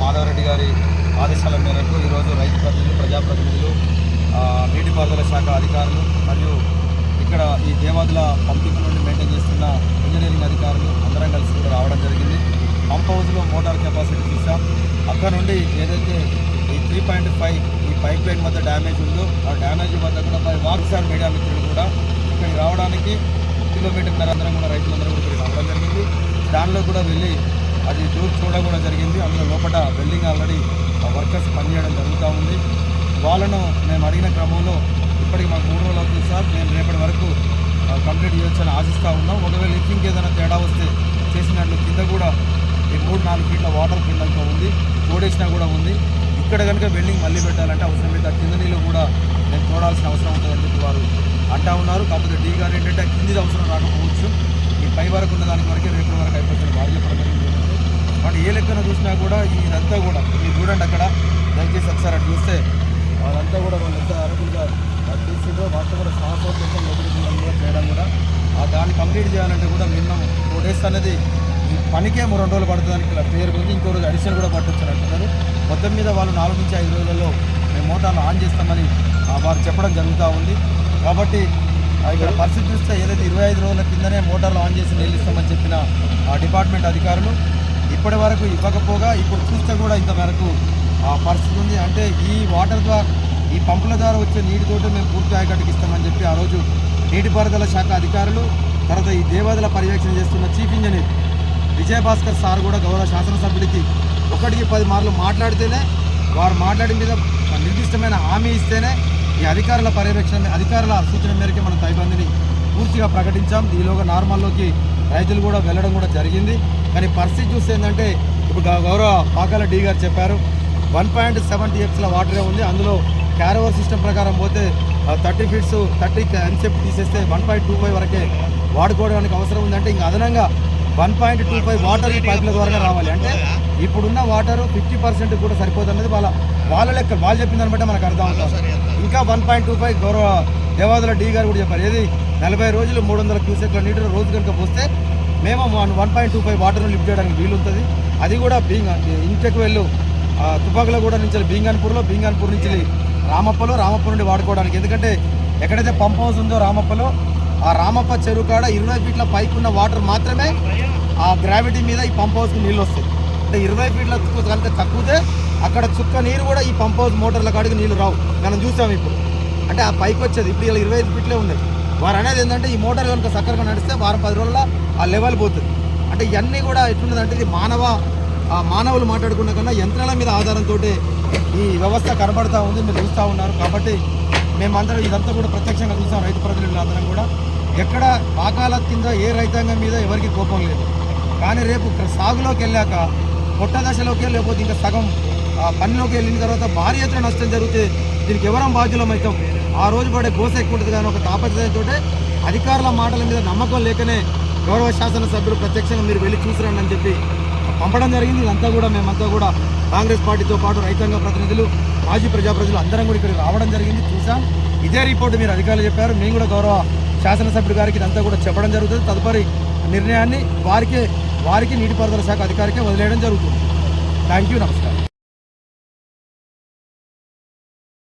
మాధవరెడ్డి గారి ఆదేశాల మేరకు ఈరోజు రైతు ప్రతినిధులు ప్రజాప్రతినిధులు నీటిపారుదల శాఖ అధికారులు మరియు ఇక్కడ ఈ దేవాదుల పంపింగ్ నుండి మెయింటైన్ చేస్తున్న ఇంజనీరింగ్ అధికారులు అందరం కలిసి ఇక్కడ రావడం జరిగింది. పంప్ హౌస్లో మోటార్ కెపాసిటీ చూసాం అక్కడ నుండి ఏదైతే ఈ త్రీ పాయింట్ ఫైవ్ ఈ పైప్ లైన్ వద్ద డ్యామేజ్ ఉందో ఆ డ్యామేజ్ వద్ద కూడా మరి వాక్సార్ మీడియా మిత్రులు కూడా ఇక్కడికి రావడానికి కిలోమీటర్ అందరం కూడా రైతులందరూ కూడా ఇక్కడికి రావడం జరిగింది. దానిలో కూడా వెళ్ళి అది టూర్ చూడడం కూడా జరిగింది. అందులో లోపల బిల్డింగ్ ఆల్రెడీ వర్కర్స్ పనిచేయడం జరుగుతూ ఉంది. వాళ్ళను మేము అడిగిన క్రమంలో ఇప్పటికి మాకు మూడు రోజులు అవుతుంది సార్. మేము రేపటి వరకు కంప్లీట్ చేయొచ్చని ఆశిస్తూ ఉన్నాం. ఒకవేళ లిఫ్టింగ్ ఏదైనా తేడా వస్తే చేసినట్లు కింద కూడా ఈ మూడు నాలుగు ఫీట్ల వాటర్ కిందంతా ఉంది. ఓడేసినా కూడా ఉంది. ఇక్కడ కనుక బిల్డింగ్ మళ్ళీ పెట్టాలంటే అవసరం ఆ కింద నీళ్ళు కూడా నేను చూడాల్సిన అవసరం ఉంటుందని చెప్పి వారు అంటా ఉన్నారు. కాకపోతే డీ గారు ఏంటంటే కిందిది అవసరం ఈ వరకు ఉన్న దానికి వరకే రేపటి వరకు అయిపోతుంది వారు చెప్పడం జరిగింది మనం ఏ లెక్కన చూసినా కూడా ఇదంతా కూడా మీరు చూడండి అక్కడ దయచేసి ఒకసారి అటు చూస్తే వాళ్ళంతా కూడా వాళ్ళంతా అరకులుగా తీసిండ్రో వాటితో కూడా కూడా చేయడం కూడా. ఆ దాన్ని కంప్లీట్ చేయాలంటే కూడా మినిమం టూ డేస్ అనేది ఈ పనికేమో రెండు రోజులు పడుతుందని ఇలా పేరు ఉంది ఇంకో రోజు అడిషనల్ కూడా పట్టొచ్చు అంటున్నారు. మొత్తం మీద వాళ్ళు నాలుగు నుంచి ఐదు రోజులలో మేము మోటార్లు ఆన్ చేస్తామని వారు చెప్పడం జరుగుతూ ఉంది. కాబట్టి ఇక్కడ పరిస్థితి చూస్తే ఏదైతే ఇరవై ఐదు రోజుల కిందనే మోటార్లు ఆన్ చేసి నిలుస్తామని చెప్పిన ఆ డిపార్ట్మెంట్ అధికారులు ఇప్పటి వరకు ఇవ్వకపోగా ఇప్పుడు చూస్తే కూడా ఇంతవరకు ఆ పరిస్థితి ఉంది. అంటే ఈ వాటర్ ద్వారా ఈ పంపుల ద్వారా వచ్చే నీటితోటి మేము పూర్తి ఆయకట్టుకి ఇస్తామని చెప్పి ఆ రోజు నీటిపారుదల శాఖ అధికారులు తర్వాత ఈ దేవాదుల పర్యవేక్షణ చేస్తున్న చీఫ్ ఇంజనీర్ విజయభాస్కర్ సార్ కూడా గౌరవ శాసనసభ్యుడికి ఒకటికి పది మార్లు మాట్లాడితేనే వారు మాట్లాడిన మీద నిర్దిష్టమైన హామీ ఇస్తేనే ఈ అధికారుల పర్యవేక్షణ అధికారుల సూచన మేరకే మనం తైబందిని పూర్తిగా ప్రకటించాం. ఈలోగా నార్మల్లోకి రైతులు కూడా వెళ్ళడం కూడా జరిగింది. కానీ పరిస్థితి చూస్తే ఏంటంటే ఇప్పుడు గౌరవ పాకాల డి గారు చెప్పారు వన్ పాయింట్ సెవెన్ టీఎఫ్స్ల వాటరే ఉంది. అందులో క్యారోవర్ సిస్టమ్ ప్రకారం పోతే థర్టీ ఫీట్స్ థర్టీ ఎన్సెప్ట్ తీసేస్తే వన్ పాయింట్ టూ ఫైవ్ వరకే వాడుకోవడానికి అవసరం ఉందంటే ఇంకా అదనంగా one point two five water ఈ పైపుల ద్వారా రావాలి. అంటే ఇప్పుడున్న వాటర్ ఫిఫ్టీ పర్సెంట్ కూడా సరిపోతున్నది వాళ్ళ వాళ్ళ లెక్క వాళ్ళు చెప్పిన దాన్ని బట్టి మనకు అర్థం అవుతుంది. ఇంకా వన్ పాయింట్ టూ ఫైవ్ గౌరవ దేవాదుల డి గారు కూడా చెప్పారు. ఏది? నలభై రోజులు మూడు వందల క్యూసెక్ల నీటిలో రోజు కనుక పోస్తే మేము one one point two five వాటర్ను లిఫ్ట్ చేయడానికి వీలుంటుంది. అది కూడా బీంగ్ ఇంటికి వెళ్ళు తుపాకులో కూడా నుంచి బీంగాన్పూర్లో బీంగాన్పూర్ నుంచి రామప్పలో రామప్ప నుండి వాడుకోవడానికి. ఎందుకంటే ఎక్కడైతే పంప్ హౌస్ ఉందో రామప్పలో ఆ రామప్ప చెరువు కాడ ఇరవై ఫీట్ల పైకి ఉన్న వాటర్ మాత్రమే ఆ గ్రావిటీ మీద ఈ పంప్ హౌస్కి నీళ్ళు వస్తాయి అంటే ఇరవై ఫీట్ల కనుక తక్కువతే అక్కడ చుక్క నీరు కూడా ఈ పంప్ హౌస్ మోటార్ల కాడికి నీళ్ళు రావు. మనం చూసాం ఇప్పుడు. అంటే ఆ పైకి వచ్చేది. ఇప్పుడు ఇలా ఇరవై ఐదు ఫీట్లే ఉన్నాయి. వారు అనేది ఏంటంటే ఈ మోటార్ కనుక సక్కరగా నడిస్తే వారం పది రోజుల ఆ లెవెల్ పోతుంది. అంటే ఇవన్నీ కూడా ఎట్లున్నది అంటే ఇది మానవ ఆ మానవులు మాట్లాడుకున్న కన్నా యంత్రాల మీద ఆధారంతో ఈ వ్యవస్థ కనబడతా ఉంది. మీరు చూస్తూ ఉన్నారు. కాబట్టి మేమందరం ఇదంతా కూడా ప్రత్యక్షంగా చూసాం రైతు ప్రతినిధులందరం కూడా. ఎక్కడ పాకాల కింద ఏ రైతాంగం మీద ఎవరికి కోపం లేదు. కానీ రేపు సాగులోకి వెళ్ళాక పొట్ట దశలోకి లేకపోతే ఇంకా సగం ఆ, పనిలోకి వెళ్ళిన తర్వాత భారీ ఎత్తున నష్టం జరిగితే దీనికి ఎవరం బాధ్యులం అవుతాం ఆ రోజు పడే గోస ఎక్కువ ఉంటుంది కానీ ఒక తాపత్రయంతో అధికారుల మాటల మీద నమ్మకం లేకనే గౌరవ శాసనసభ్యులు ప్రత్యక్షంగా మీరు వెళ్ళి చూసిరండి అని చెప్పి పంపడం జరిగింది. ఇదంతా కూడా మేమంతా కూడా కాంగ్రెస్ పార్టీతో పాటు రైతాంగ ప్రతినిధులు మాజీ ప్రజాప్రతినిధులు అందరం కూడా ఇక్కడికి రావడం జరిగింది. చూసాం ఇదే రిపోర్టు మీరు అధికారులు చెప్పారు. మేము కూడా గౌరవ శాసనసభ్యుడి గారికి ఇదంతా కూడా చెప్పడం జరుగుతుంది. తదుపరి నిర్ణయాన్ని వారికే వారికి నీటిపారుదల శాఖ అధికారికే వదిలేయడం జరుగుతుంది. థ్యాంక్ యూ నమస్కారం.